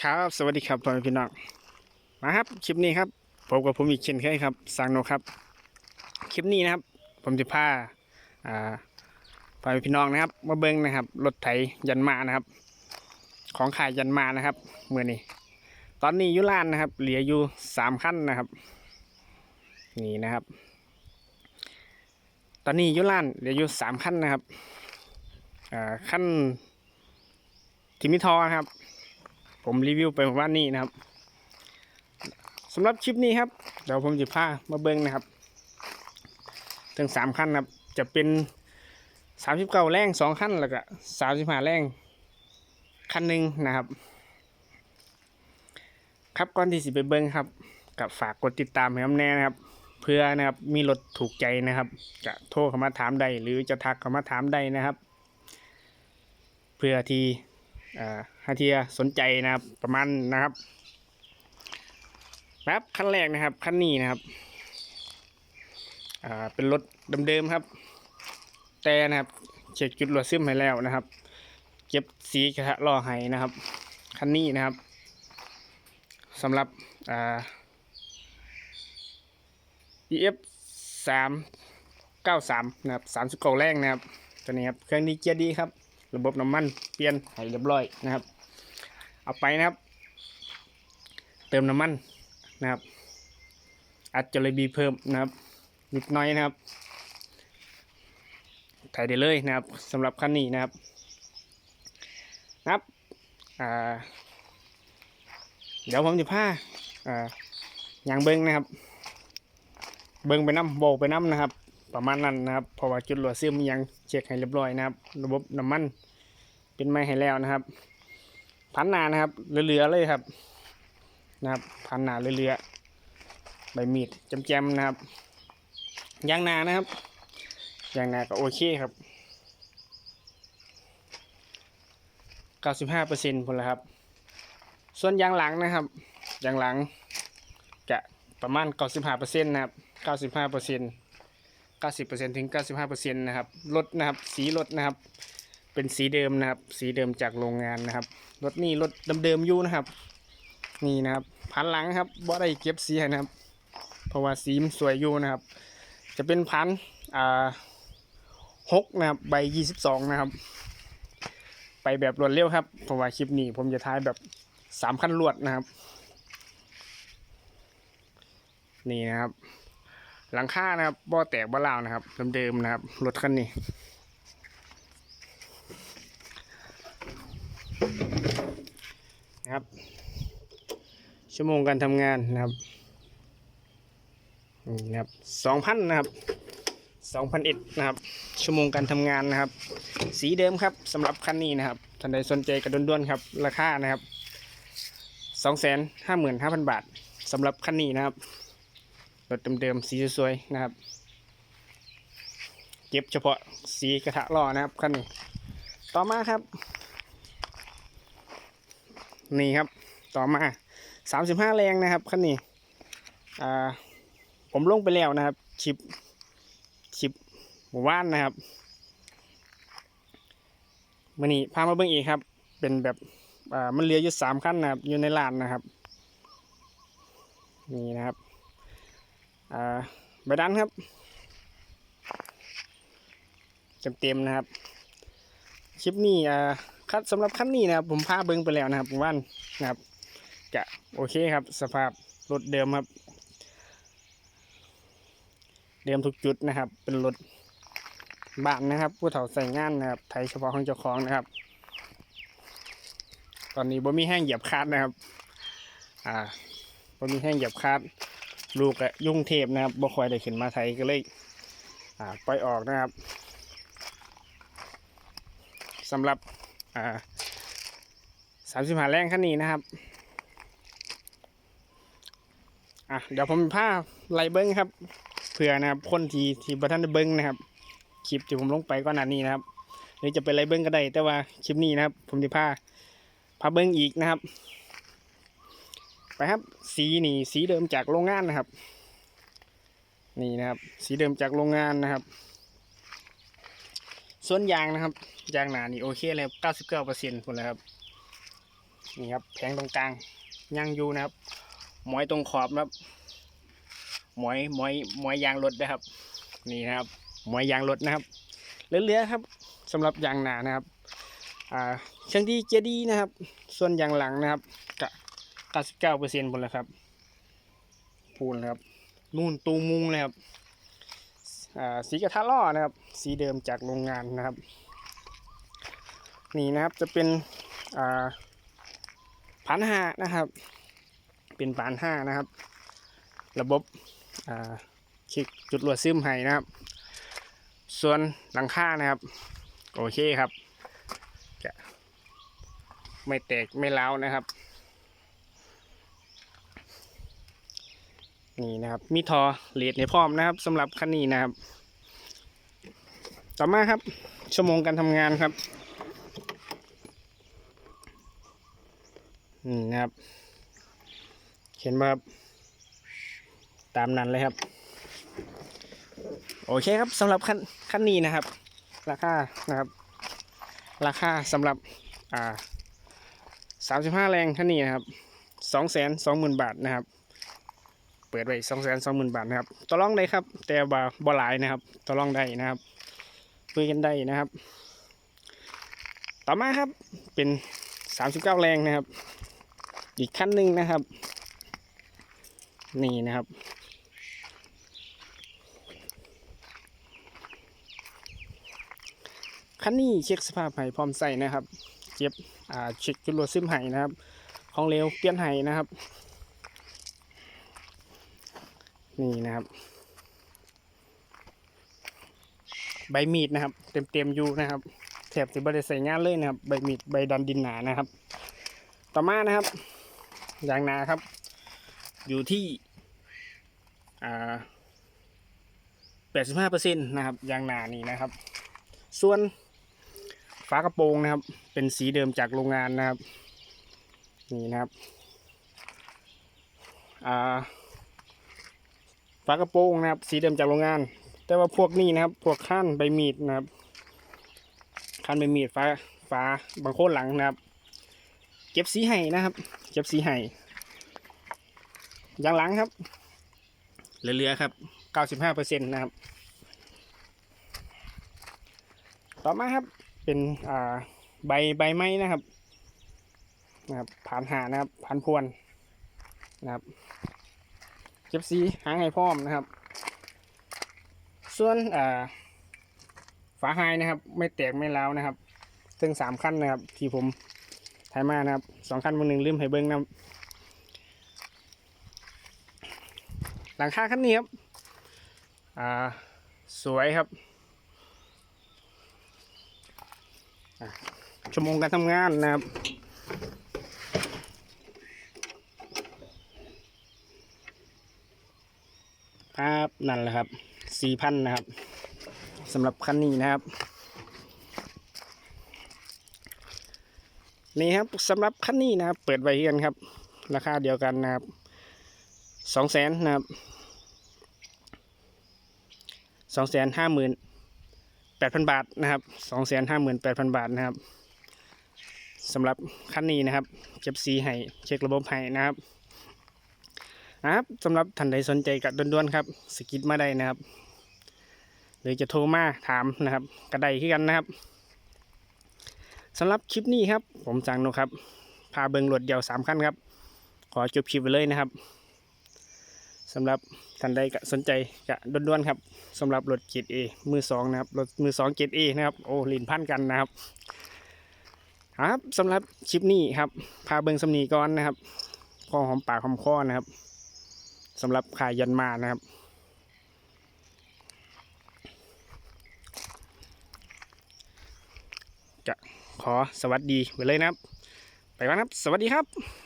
ครับ สวัสดีครับพ่อแม่พี่น้องมาครับคลิปนี้ครับผมกับผมอีกเช่นเคยครับสังโนครับ คลิปนี้นะครับ ผมจะพาอ่าพ่อแม่พี่น้องนะครับ มาเบิ้งนะครับรถไถยันมานะครับ ของขายยันมานะครับเมื่อนี้ตอนนี้ยุลานนะครับ เหลืออยู่สามขั้นนะครับ นี่นะครับ ตอนนี้ยุลานเหลืออยู่สามขั้นนะครับอ่าขั้นทิมิทอครับ ผมรีวิวไปประมานี้นะครับสำหรับคลิปนี้ครับเดี๋ยวผมจะพามาเบิ้งนะครับถึงสามขั้นครับจะเป็นสามสิบเก้าแรงสองขั้นแล้วก็สามสิบห้าแรงขั้นหนึ่งนะครับ ครับก่อนที่สิไปเบิ้งครับกับฝากกดติดตามให้ผมแน่นะครับ เพื่อนะครับมีรถถูกใจนะครับ จะโทรเข้ามาถามได้หรือจะทักเข้ามาถามได้นะครับ เพื่อที่อ่า ฮาเทียสนใจนะครับประมาณนะครับครับขั้นแรกนะครับขั้นนี้นะครับอ่าเป็นรถเดิมๆครับ แต่นะครับเช็คจุดรวดซึมให้แล้วนะครับ เก็บสีกระทะล่อให้นะครับคันนี้นะครับสำหรับอ่า EF สามเก้าสามนะครับสามสิบเก้าแรงนะครับ ตัวนี้ครับ เครื่องนี้เกียร์ดีครับ ระบบน้ำมันเปลี่ยนให้เรียบร้อยนะครับ เอาไปนะครับ เติมน้ำมันนะครับ อัดจระบีเพิ่มนะครับ นิดหน้อยนะครับถ่ายได้เลยนะครับสำหรับคันนี้นะครับนะครับเดี๋ยวผมจะพาอ่ายางเบิ้งนะครับ เบิ้งไปน้ำโบกไปน้ำนะครับ ประมาณนั้นนะครับ เพราะว่าจุดหลวดซึมยังเช็คให้เรียบร้อยนะครับ ระบบน้ำมันเป็นไม่ให้แล้วนะครับ พันหนานะครับเหลือๆเลยครับนะครับ พันหนาเหลือๆใบมีดแจมๆนะครับยางนานะครับยางนาก็โอเคครับ95เปอร์เซ็นต์พอแล้วครับ ส่วนยางหลังนะครับยางหลังจะประมาณ 95เปอร์เซ็นต์นะครับ 95เปอร์เซ็นต์ 90%ถึง 95%นะครับรถนะครับ สีรถนะครับ เป็นสีเดิมนะครับ สีเดิมจากโรงงานนะครับรถนี่รถเดิมๆอยู่นะครับ นี่นะครับพันหลังครับบ่ได้เก็บสีนะครับ เพราะว่าสีมันสวยอยู่นะครับ จะเป็นพันอ่าหกนะครับใบยี่สิบสองนะครับ ไปแบบรวดเร็วครับ เพราะว่าคลิปนี้ผมจะท้ายแบบสามขั้นรวดนะครับ นี่นะครับ หลังคานะครับบ่อแตกบ่อลาวนะครับเดิมๆนะครับรถคันนี้นะครับ ชั่วโมงการทำงานนะครับนี่นะครับสองพันนะครับสองพันเอ็ดนะครับ ชั่วโมงการทำงานนะครับ สีเดิมครับสำหรับคันนี้นะครับท่านใดสนใจกระด้วนๆครับ ราคานะครับสองแสนห้าหมื่นห้าพันบาทสำหรับคันนี้นะครับ รถเดิมๆสีสวยๆนะครับเก็บเฉพาะสีกระทะล้อนะครับคันนี้ต่อมาครับ นี่ครับต่อมาสามสิบห้าแรงนะครับคันนี้ผมลงไปแล้วนะครับคลิปคลิปหมู่บ้านนะครับมันนี้พามาเบิ่งอีกครับ เป็นแบบมันเหลืออยู่สามขั้นนะครับอยู่ในลานนะครับ นี่นะครับ ใบดันครับ เต็มๆนะครับ คลิปนี้คัดสำหรับขั้นนี้นะครับ ผมพาเบิ้งไปแล้วนะครับผมว่านะครับจะโอเคครับ สภาพรถเดิมครับ เดิมทุกจุดนะครับ เป็นรถบ้านนะครับ ผู้เฒ่าใส่งานนะครับ ไทยเฉพาะของเจ้าของนะครับ ตอนนี้บ่มีแห้งเหยียบคาดนะครับ อ่าบ่มีแห้งเหยียบคาด ลูกอะยุ่งเทพนะครับบ่ค่อยได้ขึ้นมาไทยก็เลยอ่าปล่อยออกนะครับสำหรับอ่าสามสิบหาแรงขั้นนี้นะครับอะเดี๋ยวผมพาไล่เบิ้งครับเผื่อนะครับคนที่ที่บัท่านได้เบิ้งนะครับคลิปที่ผมลงไปก่อนหน้านี้นะครับหรือจะเป็นไล่เบิ้งก็ได้แต่ว่าคลิปนี้นะครับ ผมจะพาพาเบิ้งอีกนะครับ ไปครับ สีนี่สีเดิมจากโรงงานนะครับ นี่นะครับ สีเดิมจากโรงงานนะครับ ส่วนยางนะครับยางหนานี่โอเคเลย99%หมดแล้วครับนี่ครับแผงตรงกลางยังอยู่นะครับหมอยตรงขอบนะครับหมอยหมอยหมอยยางรถนะครับ นี่นะครับหมอยยางรถนะครับเหลือๆครับสำหรับยางหนานะครับอ่าเชิงดีเจดีนะครับ ส่วนยางหลังนะครับ กะ99เปอร์เซ็นต์หมดแล้วครับพูนครับ นู่นตูมุงเลยครับสีกระทะล้อนะครับ สีเดิมจากโรงงานนะครับ นี่นะครับจะเป็นอ่าพันห้านะครับ เป็นปานห้านะครับ ระบบคลิกจุดรวดซึมให้นะครับ ส่วนหลังคานะครับ โอเคครับ จะไม่แตกไม่ร้านะครับ นี่นะครับ มีทอเลดในพร้อมนะครับสำหรับคันนี้นะครับ ต่อมาครับ ชั่วโมงการทำงานครับนี่นะครับ เห็นไหมครับ ตามนั้นเลยครับ โอเคครับสำหรับคันคันนี้นะครับ ราคานะครับ ราคาสำหรับอ่าสามสิบห้าแรงคันนี้นะครับสองแสนสองหมื่นบาทนะครับ เปิดไว้สองแสนสองหมื่นบาทนะครับต่อรองได้ครับ แต่บ่าบ่หลายนะครับต่อรองได้นะครับคุยกันได้นะครับ ต่อมาครับเป็นสามสิบเก้าแรงนะครับ อีกขั้นหนึ่งนะครับ นี่นะครับคันนี้เช็คสภาพไห้พร้อมใส่นะครับเจ็บอ่าเช็คจุดรวดซึมไห้นะครับ ของเหลวเปลี่ยนไห้นะครับ นี่นะครับ ใบมีดนะครับ เต็มเต็มๆอยู่นะครับแถบสิบได้ใส่งานเลยนะครับ ใบมีดใบดันดินหนานะครับ ต่อมานะครับยางนาครับ อยู่ที่อ่าแปดสิบห้าเปอร์เซ็นต์นะครับยางนานี่นะครับ ส่วนฝากระโปรงนะครับ เป็นสีเดิมจากโรงงานนะครับ นี่นะครับอ่า ฝากระโปรงนะครับ สีเดิมจากโรงงาน แต่ว่าพวกนี้นะครับ พวกข้นใบมีดนะครับข้นใบมีดฟ้าฟ้าบางโคนหลังนะครับ เก็บสีให้นะครับ เก็บสีให้ยางหลังครับ เหลือๆครับ95%นะครับ ต่อมาครับเป็นอ่าใบใบไม้นะครับนะครับผ่านหานะครับผ่านพวนนะครับ เก็บสีหางให้พร้อมนะครับ ส่วนอ่าฝาไฮนะครับ ไม่แตกไม่ร้าวนะครับถึงสามขั้นนะครับ ที่ผมถ่ายมานะครับสองขั้นบนหนึ่งลืมให้เบิ้งนะหลังคาขั้นนี้ครับอ่าสวยครับชั่วโมงการทำงานนะครับ ครับ นั่นแหละครับสี่พันนะครับสำหรับคันนี้นะครับ นี่ครับสำหรับคันนี้นะครับ เปิดไว้กันครับ ราคาเดียวกันนะครับสองแสนนะครับสองแสนห้าหมื่นแปดพันบาทนะครับสองแสนห้าหมื่นแปดพันบาทนะครับสำหรับคันนี้นะครับ เก็บสีให้เช็คระบบให้นะครับ นะครับสำหรับท่านใดสนใจกับด่วนๆครับสกิดมาได้นะครับ หรือจะโทรมาถามนะครับกระไดขึ้นกันนะครับสำหรับคลิปนี้ครับ ผมจังโนครับ พาเบิงรถเดียวสามขั้นครับ ขอจบคลิปไปเลยนะครับสำหรับท่านใดก็สนใจกะด่วนๆครับสำหรับรถเกรดเอมือสองนะครับรถมือสองเกรดเอนะครับโอ้ลินพันกันนะครับครับสำหรับคลิปนี้ครับพาเบิงสำนีก่อนนะครับพอหอมปากหอมคอนะครับ สำหรับขายยันมานะครับ จะขอสวัสดีไปเลยนะครับ ไปก่อนครับ สวัสดีครับ